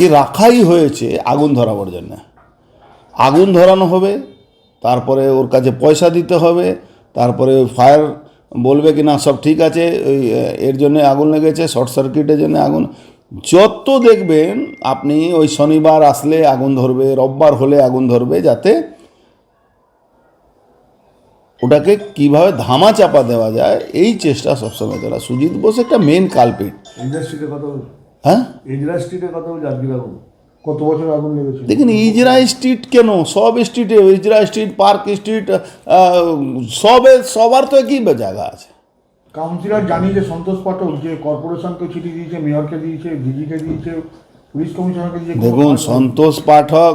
কি রাখাই হয়েছে আগুন ধরাবার জন্য? আগুন ধরানো হবে, তারপরে ওর কাছে পয়সা দিতে হবে, তারপরে ফায়ার বলবে কি না, সব ঠিক আছে, ওই এর জন্য আগুন লেগেছে, শর্ট সার্কিটের জন্য আগুন। যত দেখবেন, আপনি ওই শনিবার আসলে আগুন ধরবে, রোববার হলে আগুন ধরবে, যাতে ওটাকে কীভাবে ধামা চাপা দেওয়া যায়, এই চেষ্টা সবসময় তারা সুজিত বোস একটা মেন কালপিট ইন্ডাস্ট্রিতে কথা হ্যাঁ? ইন্ডাস্ট্রিতে কথা বল জানকি আগুন কত বছর আগুন লেগেছিল দেখুন ইজরা স্ট্রিট কেন? সব স্ট্রিটে ইজরা স্ট্রিট পার্ক স্ট্রিট সবে সবার তো একই জায়গা আছে। কাউন্সিলর জানিয়েছে সন্তোষ পাঠক যে কর্পোরেশনকে চিঠি দিয়েছে মেয়রকে দিয়েছে ডিজিকে দিয়েছে পুলিশ কমিশনারকে দিয়েছে। দেখুন সন্তোষ পাঠক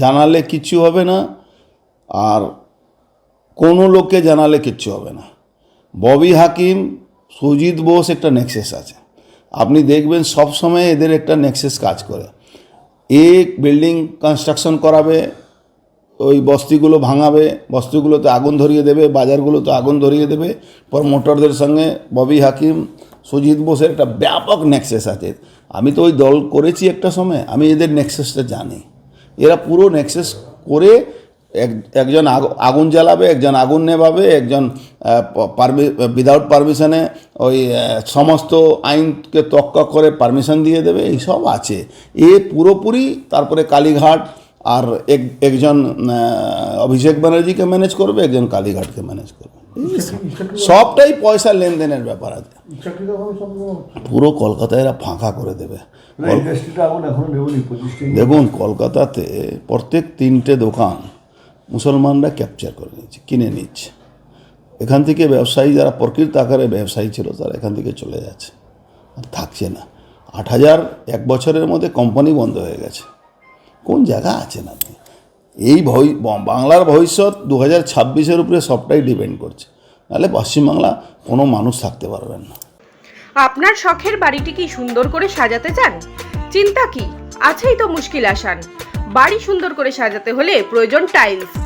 জানালে কিচ্ছু হবে না আর কোনো লোককে জানালে কিচ্ছু হবে না। ববি হাকিম সুজিত বোস একটা নেক্সেস আছে। আপনি দেখবেন সব সময় এদের একটা নেক্সেস কাজ করে। এক বিল্ডিং কনস্ট্রাকশন করাবে, ওই বস্তিগুলো ভাঙাবে, বস্তিগুলোতে আগুন ধরিয়ে দেবে, বাজারগুলোতে আগুন ধরিয়ে দেবে প্রমোটরদের সঙ্গে ববি হাকিম, সুজিত বোসের একটা ব্যাপক নেক্সেস আছে। আমি তো ওই দল করেছি একটা সময়, আমি এদের নেক্সেসটা জানি। এরা পুরো নেক্সেস করে এক একজন আগ- আগুন জ্বালাবে একজন আগুন নেভাবে একজন পারমি উইদাউট পারমিশনে ওই সমস্ত আইনকে তক্কা করে পারমিশন দিয়ে দেবে এইসব আছে। এ পুরোপুরি তারপরে কালীঘাট আর এক একজন অভিষেক ব্যানার্জিকে ম্যানেজ করবে একজন কালীঘাটকে ম্যানেজ করবে। সবটাই পয়সা লেনদেনের ব্যাপার আছে। পুরো কলকাতায় এরা ফাঁকা করে দেবে। দেখুন কলকাতাতে প্রত্যেক তিনটে দোকান মুসলমানরা ক্যাপচার করে নিচ্ছে কিনে নিচ্ছে এখান থেকে ব্যবসায়ী যারা প্রকৃত আকারে ব্যবসায়ী ছিল, তারা এখান থেকে চলে যাচ্ছে। আর থাকছে না। আট হাজার এক বছরের মধ্যে কোম্পানি বন্ধ হয়ে গেছে। কোন জায়গা আছেন আপনি এই ভই বাংলার ভবিষ্যৎ দু হাজার ছাব্বিশের উপরে সবটাই ডিপেন্ড করছে। নাহলে পশ্চিমবাংলা কোনো মানুষ থাকতে পারবেন না। আপনার শখের বাড়িটি কি সুন্দর করে সাজাতে চান? চিন্তা কি? আছেই তো মুশকিল আসান। বাড়ি সুন্দর করে সাজাতে হলে প্রয়োজন টাইলস